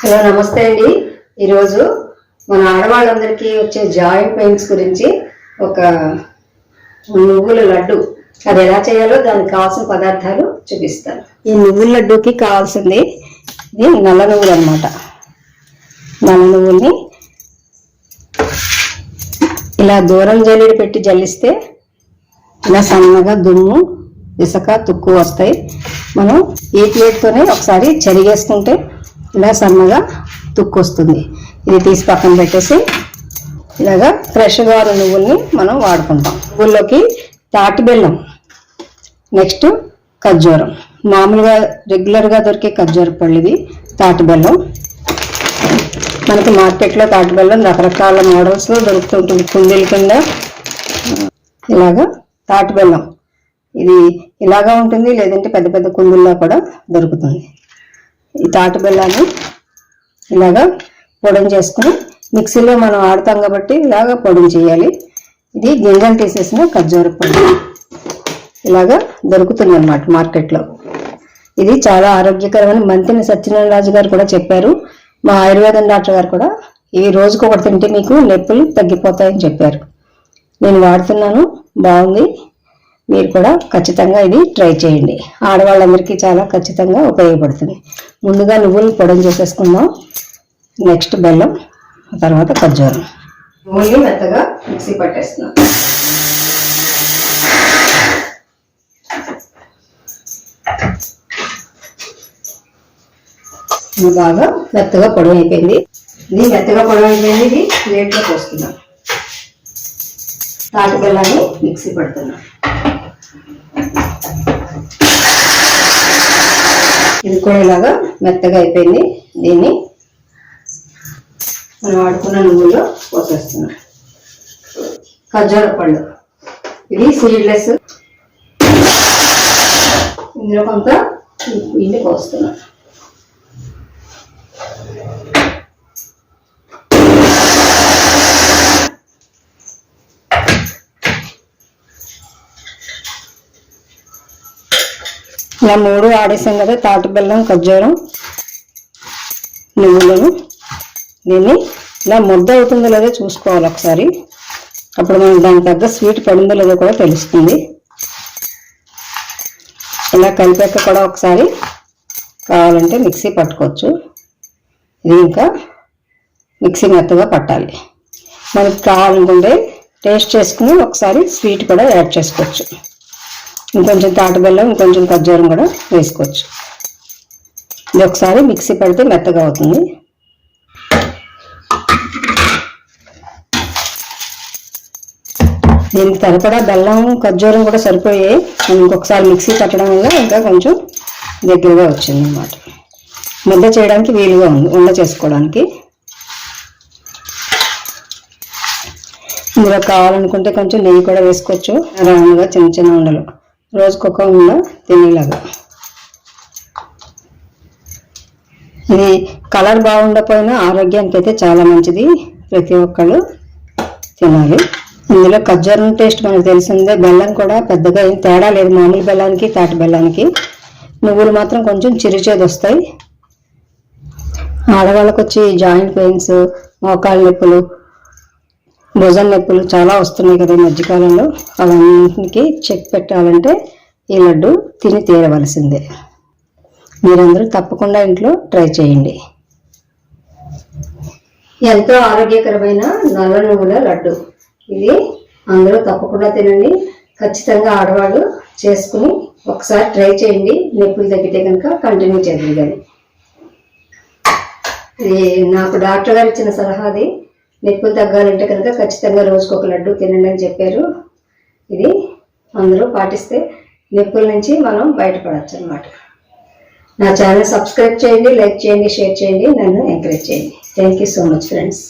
Hello నమస్తే అండి. ఈరోజు మన ఆడవాళ్ళందరికీ వచ్చే జాయింట్ పెయిన్స్ గురించి ఒక నువ్వుల లడ్డు. అది ఎలా చేయాలో దానికి కావాల్సిన పదార్థాలు చూపిస్తాను. ఈ నువ్వుల లడ్డుకి కావాల్సింది ఇది నల్ల నువ్వులు అనమాట నల్ల నువ్వుల్ని ఇలా దూరం జల్లిడి పెట్టి జల్లిస్తే ఇలా సన్నగా దుమ్ము ఇసుక తుక్కు వస్తాయి. మనం ఈ ప్లేట్తోనే ఒకసారి చెరిగేసుకుంటే ఇలా సన్నగా తుక్కు వస్తుంది ఇది తీసి పక్కన పెట్టేసి ఇలాగా ఫ్రెష్గా ఉన్న నువ్వుల్ని మనం వాడుకుంటాం. నువ్వుల్లోకి తాటి బెల్లం నెక్స్ట్ ఖర్జూరం. మామూలుగా రెగ్యులర్గా దొరికే ఖర్జూర పళ్ళు ఇది తాటి బెల్లం. మనకి మార్కెట్లో తాటి బెల్లం రకరకాల మోడల్స్లో దొరుకుతుంటుంది. కుండీల కింద ఇలాగా తాటి బెల్లం. ఇది ఇలాగా ఉంటుంది లేదంటే పెద్ద పెద్ద కుందుల్లో కూడా దొరుకుతుంది. ఈ తాటి బెల్లాన్ని ఇలాగా పొడిం చేసుకుని మిక్సీలో మనం ఆడతాం కాబట్టి ఇలాగా పొడి చేయాలి. ఇది గింజలు తీసేసిన ఖర్జూర పొడి. ఇలాగా దొరుకుతుంది అనమాట మార్కెట్లో. ఇది చాలా ఆరోగ్యకరమని మంతిని సత్యనారాయణ రాజు గారు కూడా చెప్పారు. మా ఆయుర్వేదం డాక్టర్ గారు కూడా ఇవి రోజుకు ఒకటి తింటే మీకు నొప్పులు తగ్గిపోతాయని చెప్పారు. నేను వాడుతున్నాను బాగుంది. మీరు కూడా ఖచ్చితంగా ఇది ట్రై చేయండి. ఆడవాళ్ళందరికీ చాలా ఖచ్చితంగా ఉపయోగపడుతుంది. ముందుగా నువ్వులు పొడం చేసేసుకుందాం. నెక్స్ట్ బెల్లం తర్వాత ఖర్జూరం. నువ్వుల్ని మెత్తగా మిక్సీ పట్టేస్తున్నాం. బాగా మెత్తగా పొడవు అయిపోయింది ఇది మెత్తగా పొడవు అయిపోయింది ఇది ప్లేట్లో పోస్తున్నాం. తాటి బెల్లాన్ని మిక్సీ పడుతున్నాం. ఇది కూడా ఇలాగా మెత్తగా అయిపోయింది. దీన్ని మనం వాడుకున్న నువ్వుల్లో పోసేస్తున్నాం. ఖర్జూర పళ్ళు ఇది సీడ్లెస్ ఇందులో కొంత పిండి పోస్తున్నాం. ఇలా మూడు ఆడేసాం కదా తాటి బెల్లం ఖర్జూరం నువ్వులను దీన్ని ఇలా ముద్ద అవుతుందో లేదో చూసుకోవాలి ఒకసారి. అప్పుడు మనం దాని తగ్గ స్వీట్ పడిందో లేదో కూడా తెలుస్తుంది. ఇలా కలిపాక కూడా ఒకసారి కావాలంటే మిక్సీ పట్టుకోవచ్చు. ఇది ఇంకా మిక్సీ మెత్తగా పట్టాలి. మనకి కావాలనుకుంటే టేస్ట్ చేసుకుని ఒకసారి స్వీట్ కూడా యాడ్ చేసుకోవచ్చు. ఇంకొంచెం తాటి బెల్లం ఇంకొంచెం ఖర్జూరం కూడా వేసుకోవచ్చు. ఇది ఒకసారి మిక్సీ పడితే మెత్తగా అవుతుంది. దీనికి సరిపడా బెల్లం ఖర్జూరం కూడా సరిపోయాయి. మనం ఇంకొకసారి మిక్సీ పట్టడం వల్ల ఇంకా కొంచెం దగ్గరగా వచ్చింది అన్నమాట ముద్ద చేయడానికి వీలుగా ఉంది ఉండ చేసుకోవడానికి. ఇందులో కావాలనుకుంటే కొంచెం నెయ్యి కూడా వేసుకోవచ్చు. రౌండ్గా చిన్న చిన్న ఉండలు. రోజుకొక ఉండ తినేలాగా. ఇది కలర్ బాగుండకపోయినా ఆరోగ్యానికి అయితే చాలా మంచిది. ప్రతి ఒక్కళ్ళు తినాలి. ఇందులో ఖర్జూరం టేస్ట్ మనకు తెలిసిందే. బెల్లం కూడా పెద్దగా ఏం తేడా లేదు. మామూలు బెల్లానికి తాటి బెల్లానికి. నువ్వులు మాత్రం కొంచెం చిరుచేది వస్తాయి. ఆడవాళ్ళకి వచ్చి జాయింట్ పెయిన్స్ మోకాళ్ళ నొప్పులు భుజం నొప్పులు చాలా వస్తున్నాయి కదా ఈ మధ్యకాలంలో. అలాంటికి చెక్ పెట్టాలంటే ఈ లడ్డు తిని తీరవలసిందే. మీరందరూ తప్పకుండా ఇంట్లో ట్రై చేయండి. ఎంతో ఆరోగ్యకరమైన నల్ల నువ్వుల లడ్డు. ఇది అందరూ తప్పకుండా తినండి. ఖచ్చితంగా ఆడవాళ్ళు చేసుకుని ఒకసారి ట్రై చేయండి. నొప్పులు తగ్గితే కనుక కంటిన్యూ చేయండి. కానీ ఇది నాకు డాక్టర్ గారు ఇచ్చిన సలహాది నొప్పులు తగ్గాలంటే కనుక ఖచ్చితంగా రోజుకు ఒక లడ్డు తినండి అని చెప్పారు. ఇది అందరూ పాటిస్తే నొప్పుల నుంచి మనం బయటపడచ్చు అనమాట నా ఛానల్ సబ్స్క్రైబ్ చేయండి లైక్ చేయండి షేర్ చేయండి నన్ను ఎంకరేజ్ చేయండి. Thank you so much friends